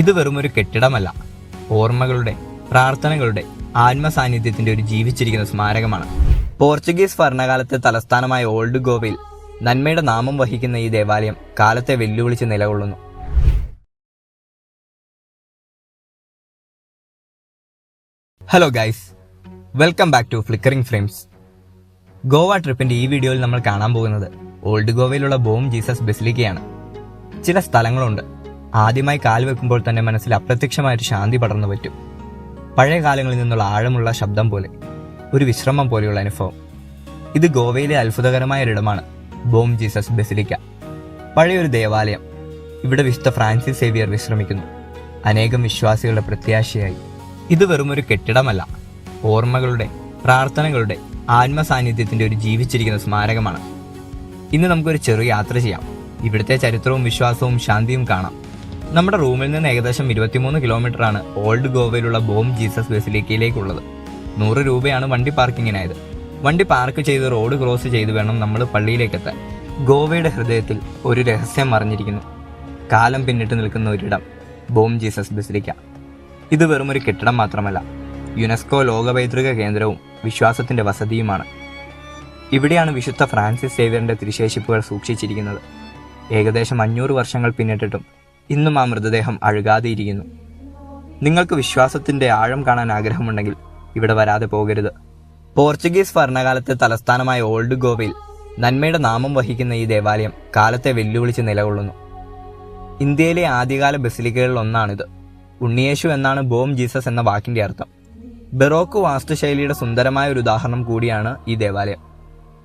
ഇത് വെറും ഒരു കെട്ടിടമല്ല. ഓർമ്മകളുടെ പ്രാർത്ഥനകളുടെ ആത്മസാന്നിധ്യത്തിന്റെ ഒരു ജീവിച്ചിരിക്കുന്ന സ്മാരകമാണ്. പോർച്ചുഗീസ് ഭരണകാലത്തെ തലസ്ഥാനമായ ഓൾഡ് ഗോവയിൽ നന്മയുടെ നാമം വഹിക്കുന്ന ഈ ദേവാലയം കാലത്തെ വെല്ലുവിളിച്ച് നിലകൊള്ളുന്നു. Hello guys welcome back to flickering frames Goa ട്രിപ്പിന്റെ ഈ വീഡിയോയിൽ നമ്മൾ കാണാൻ പോകുന്നത് ഓൾഡ് ഗോവയിലുള്ള ബോം ജീസസ് ബെസിലിക്കയാണ്. ചില സ്ഥലങ്ങളുണ്ട്. ആദ്യമായി കാൽ വെക്കുമ്പോൾ തന്നെ മനസ്സിൽ അപ്രത്യക്ഷമായൊരു ശാന്തി പടർന്നു പറ്റും. പഴയ കാലങ്ങളിൽ നിന്നുള്ള ആഴമുള്ള ശബ്ദം പോലെ ഒരു വിശ്രമം പോലെയുള്ള അനുഭവം. ഇത് ഗോവയിലെ അത്ഭുതകരമായ ഒരിടമാണ് ബോം ജീസസ് ബെസിലിക്ക. പഴയൊരു ദേവാലയം. ഇവിടെ വിശുദ്ധ ഫ്രാൻസിസ് സേവിയർ വിശ്രമിക്കുന്നു. അനേകം വിശ്വാസികളുടെ പ്രത്യാശയായി. ഇത് വെറും ഒരു കെട്ടിടമല്ല ഓർമ്മകളുടെ പ്രാർത്ഥനകളുടെ ആത്മസാന്നിധ്യത്തിന്റെ ഒരു ജീവിച്ചിരിക്കുന്ന സ്മാരകമാണ്. ഇന്ന് നമുക്കൊരു ചെറു യാത്ര ചെയ്യാം. ഇവിടുത്തെ ചരിത്രവും വിശ്വാസവും ശാന്തിയും കാണാം. നമ്മുടെ റൂമിൽ നിന്ന് ഏകദേശം ഇരുപത്തിമൂന്ന് കിലോമീറ്റർ ആണ് ഓൾഡ് ഗോവയിലുള്ള ബോം ജീസസ് ബെസിലിക്കയിലേക്കുള്ളത്. നൂറ് രൂപയാണ് വണ്ടി പാർക്കിങ്ങിനായത്. വണ്ടി പാർക്ക് ചെയ്ത് റോഡ് ക്രോസ് ചെയ്ത് വേണം നമ്മൾ പള്ളിയിലേക്ക് എത്താൻ ഗോവയുടെ ഹൃദയത്തിൽ ഒരു രഹസ്യം മറിഞ്ഞിരിക്കുന്നു. കാലം പിന്നിട്ട് നിൽക്കുന്ന ഒരിടം ബോം ജീസസ് ബെസിലിക്ക. ഇത് വെറും ഒരു കെട്ടിടം മാത്രമല്ല യുനെസ്കോ ലോക പൈതൃക കേന്ദ്രവും വിശ്വാസത്തിന്റെ വസതിയുമാണ്. ഇവിടെയാണ് വിശുദ്ധ ഫ്രാൻസിസ് സേവിയറിന്റെ തിരുശേഷിപ്പുകൾ സൂക്ഷിച്ചിരിക്കുന്നത്. ഏകദേശം അഞ്ഞൂറ് വർഷങ്ങൾ പിന്നിട്ടിട്ടും ഇന്നും ആ മൃതദേഹം അഴുകാതെയിരിക്കുന്നു. നിങ്ങൾക്ക് വിശ്വാസത്തിന്റെ ആഴം കാണാൻ ആഗ്രഹമുണ്ടെങ്കിൽ ഇവിടെ വരാതെ പോകരുത്. പോർച്ചുഗീസ് ഭരണകാലത്തെ തലസ്ഥാനമായ ഓൾഡ് ഗോവയിൽ നന്മയുടെ നാമം വഹിക്കുന്ന ഈ ദേവാലയം കാലത്തെ വെല്ലുവിളിച്ച് നിലകൊള്ളുന്നു. ഇന്ത്യയിലെ ആദ്യകാല ബസിലിക്കകളിൽ ഒന്നാണിത്. ഉണ്ണിയേശു എന്നാണ് ബോം ജീസസ് എന്ന വാക്കിന്റെ അർത്ഥം. ബെറോക്ക് വാസ്തുശൈലിയുടെ സുന്ദരമായ ഒരു ഉദാഹരണം കൂടിയാണ് ഈ ദേവാലയം.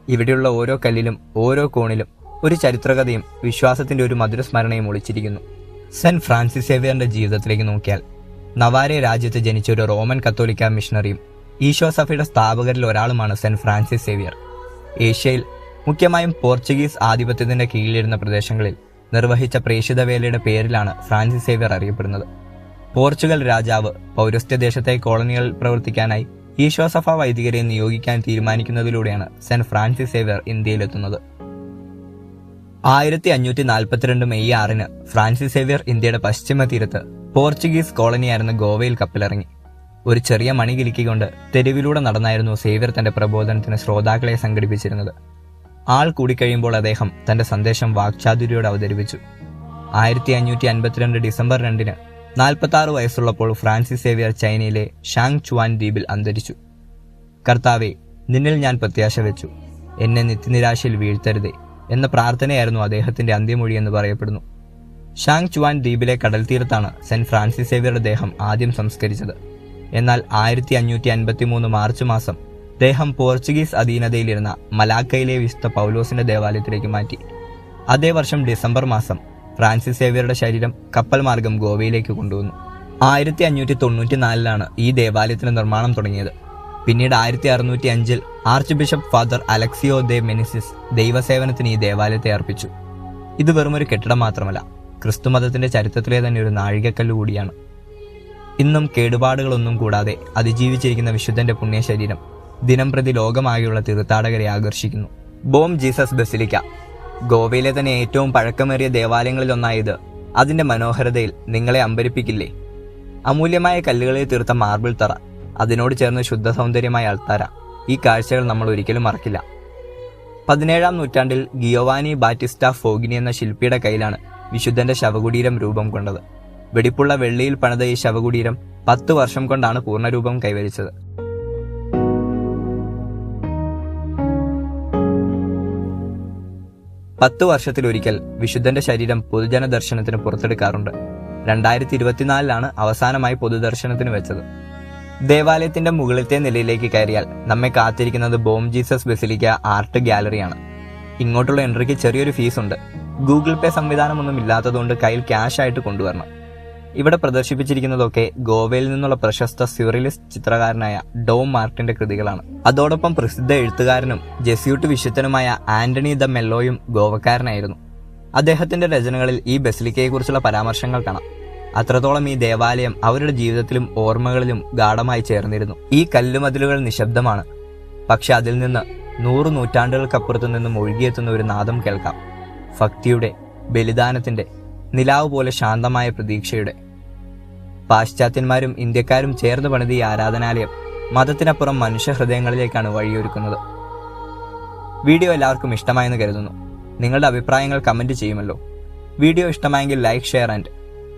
ഇവിടെയുള്ള ഓരോ കല്ലിലും ഓരോ കോണിലും ഒരു ചരിത്രകഥയും വിശ്വാസത്തിന്റെ ഒരു മധുരസ്മരണയും ഒളിച്ചിരിക്കുന്നു. സെന്റ് ഫ്രാൻസിസ് സേവിയറിന്റെ ജീവിതത്തിലേക്ക് നോക്കിയാൽ നവാരെ രാജ്യത്ത് ജനിച്ച ഒരു റോമൻ കത്തോലിക്ക മിഷണറിയും ഈശോ സഭയുടെ സ്ഥാപകരിൽ ഒരാളുമാണ് സെന്റ് ഫ്രാൻസിസ് സേവിയർ. ഏഷ്യയിൽ മുഖ്യമായും പോർച്ചുഗീസ് ആധിപത്യത്തിന്റെ കീഴിലിരുന്ന പ്രദേശങ്ങളിൽ നിർവഹിച്ച പ്രേഷിത വേലയുടെ പേരിലാണ് ഫ്രാൻസിസ് സേവിയർ അറിയപ്പെടുന്നത്. പോർച്ചുഗൽ രാജാവ് പൗരസ്ത്യ ദേശത്തെ കോളനികളിൽ പ്രവർത്തിക്കാനായി ഈശോസഭ വൈദികരെ നിയോഗിക്കാൻ തീരുമാനിക്കുന്നതിലൂടെയാണ് സെന്റ് ഫ്രാൻസിസ് സേവിയർ ഇന്ത്യയിലെത്തുന്നത്. ആയിരത്തി അഞ്ഞൂറ്റി നാൽപ്പത്തിരണ്ട് മെയ് ആറിന് ഫ്രാൻസിസ് സേവ്യർ ഇന്ത്യയുടെ പശ്ചിമ തീരത്ത് പോർച്ചുഗീസ് കോളനിയായിരുന്ന ഗോവയിൽ കപ്പലിറങ്ങി. ഒരു ചെറിയ മണി കിലുക്കിക്കൊണ്ട് തെരുവിലൂടെ നടന്നായിരുന്നു സേവ്യർ തന്റെ പ്രബോധനത്തിന് ശ്രോതാക്കളെ സംഘടിപ്പിച്ചിരുന്നത്. ആൾ കൂടിക്കഴിയുമ്പോൾ അദ്ദേഹം തന്റെ സന്ദേശം വാക്ചാതുര്യോട് അവതരിപ്പിച്ചു. ആയിരത്തി അഞ്ഞൂറ്റി അൻപത്തിരണ്ട് ഡിസംബർ രണ്ടിന് നാൽപ്പത്തി ആറ് വയസ്സുള്ളപ്പോൾ ഫ്രാൻസിസ് സേവ്യർ ചൈനയിലെ ഷാങ് ചുവാൻ ദ്വീപിൽ അന്തരിച്ചു. കർത്താവെ നിന്നിൽ ഞാൻ പ്രത്യാശ വെച്ചു എന്നെ നിത്യനിരാശയിൽ വീഴ്ത്തരുതേ. എന്ന പ്രാർത്ഥനയായിരുന്നു അദ്ദേഹത്തിന്റെ അന്ത്യമൊഴി എന്ന് പറയപ്പെടുന്നു. ഷാങ് ചുവാൻ ദ്വീപിലെ കടൽ തീരത്താണ് സെന്റ് ഫ്രാൻസിസ് സേവിയറുടെ ദേഹം ആദ്യം സംസ്കരിച്ചത്. എന്നാൽ ആയിരത്തി അഞ്ഞൂറ്റി അൻപത്തി മൂന്ന് മാർച്ച് മാസം ദേഹം പോർച്ചുഗീസ് അധീനതയിലിരുന്ന മലാക്കയിലെ വിശുദ്ധ പൗലോസിന്റെ ദേവാലയത്തിലേക്ക് മാറ്റി. അതേ വർഷം ഡിസംബർ മാസം ഫ്രാൻസിസ് സേവിയറുടെ ശരീരം കപ്പൽ മാർഗം ഗോവയിലേക്ക് കൊണ്ടുവന്നു. ആയിരത്തി അഞ്ഞൂറ്റി തൊണ്ണൂറ്റി നാലിലാണ് ഈ ദേവാലയത്തിന്റെ നിർമ്മാണം തുടങ്ങിയത്. പിന്നീട് ആയിരത്തി അറുന്നൂറ്റി അഞ്ചിൽ archbishop father Aleixo de Menezes ദൈവസേവനത്തിന് ഈ ദേവാലയത്തെ അർപ്പിച്ചു. ഇത് വെറുമൊരു കെട്ടിടം മാത്രമല്ല ക്രിസ്തുമതത്തിന്റെ ചരിത്രത്തിലെ തന്നെ ഒരു നാഴികക്കല്ല് കൂടിയാണ്. ഇന്നും കേടുപാടുകളൊന്നും കൂടാതെ അതിജീവിച്ചിരിക്കുന്ന വിശുദ്ധന്റെ പുണ്യശരീരം ദിനം പ്രതി ലോകമാകെയുള്ള തീർത്ഥാടകരെ ആകർഷിക്കുന്നു. Bom Jesus basilica. ഗോവയിലെ തന്നെ ഏറ്റവും പഴക്കമേറിയ ദേവാലയങ്ങളിലൊന്നായത് അതിന്റെ മനോഹരതയിൽ നിങ്ങളെ അമ്പരിപ്പിക്കില്ലേ? അമൂല്യമായ കല്ലുകളിൽ തീർത്ത മാർബിൾ തറ അതിനോട് ചേർന്ന് ശുദ്ധ സൗന്ദര്യമായ അൾത്താര ഈ കാഴ്ചകൾ നമ്മൾ ഒരിക്കലും മറക്കില്ല. പതിനേഴാം നൂറ്റാണ്ടിൽ ഗിയോവാനി ബാറ്റിസ്റ്റ ഫോഗിനി എന്ന ശില്പിയുടെ കയ്യിലാണ് വിശുദ്ധന്റെ ശവകുടീരം രൂപം കൊണ്ടത്. വെടിപ്പുള്ള വെള്ളിയിൽ പണിത ഈ ശവകുടീരം പത്ത് വർഷം കൊണ്ടാണ് പൂർണരൂപം കൈവരിച്ചത്. പത്ത് വർഷത്തിലൊരിക്കൽ വിശുദ്ധന്റെ ശരീരം പൊതുജന ദർശനത്തിന് പുറത്തെടുക്കാറുണ്ട്. രണ്ടായിരത്തി ഇരുപത്തിനാലിലാണ് അവസാനമായി പൊതുദർശനത്തിന് വെച്ചത്. ദേവാലയത്തിന്റെ മുകളിലത്തെ നിലയിലേക്ക് കയറിയാൽ നമ്മെ കാത്തിരിക്കുന്നത് ബോം ജീസസ് ബെസിലിക്ക ആർട്ട് ഗാലറിയാണ്. ഇങ്ങോട്ടുള്ള എൻട്രിക്ക് ചെറിയൊരു ഫീസ് ഉണ്ട് ഗൂഗിൾ പേ സംവിധാനമൊന്നും ഇല്ലാത്തതുകൊണ്ട് കയ്യിൽ ക്യാഷ് ആയിട്ട് കൊണ്ടുവരണം. ഇവിടെ പ്രദർശിപ്പിച്ചിരിക്കുന്നതൊക്കെ ഗോവയിൽ നിന്നുള്ള പ്രശസ്ത സ്യൂറിലിസ്റ്റ് ചിത്രകാരനായ ഡോം മാർട്ടിന്റെ കൃതികളാണ്. അതോടൊപ്പം പ്രസിദ്ധ എഴുത്തുകാരനും ജെസ്യൂട്ട് വിശുദ്ധനുമായ ആന്റണി ദ മെല്ലോയും ഗോവക്കാരനായിരുന്നു. അദ്ദേഹത്തിന്റെ രചനകളിൽ ഈ ബസിലിക്കയെക്കുറിച്ചുള്ള പരാമർശങ്ങൾ കാണാം. അത്രത്തോളം ഈ ദേവാലയം അവരുടെ ജീവിതത്തിലും ഓർമ്മകളിലും ഗാഠമായി ചേർന്നിരുന്നു. ഈ കല്ലുമതിലുകൾ നിശബ്ദമാണ്. പക്ഷെ അതിൽ നിന്ന് നൂറു നൂറ്റാണ്ടുകൾക്കപ്പുറത്തു നിന്നും ഒഴുകിയെത്തുന്ന ഒരു നാദം കേൾക്കാം. ഭക്തിയുടെ ബലിദാനത്തിന്റെ നിലാവ് പോലെ ശാന്തമായ പ്രതീക്ഷയുടെ. പാശ്ചാത്യന്മാരും ഇന്ത്യക്കാരും ചേർന്ന് പണിത ഈ ആരാധനാലയം മതത്തിനപ്പുറം മനുഷ്യഹൃദയങ്ങളിലേക്കാണ് വഴിയൊരുക്കുന്നത്. വീഡിയോ എല്ലാവർക്കും ഇഷ്ടമായെന്ന് കരുതുന്നു. നിങ്ങളുടെ അഭിപ്രായങ്ങൾ കമന്റ് ചെയ്യുമല്ലോ. വീഡിയോ ഇഷ്ടമായെങ്കിൽ like share and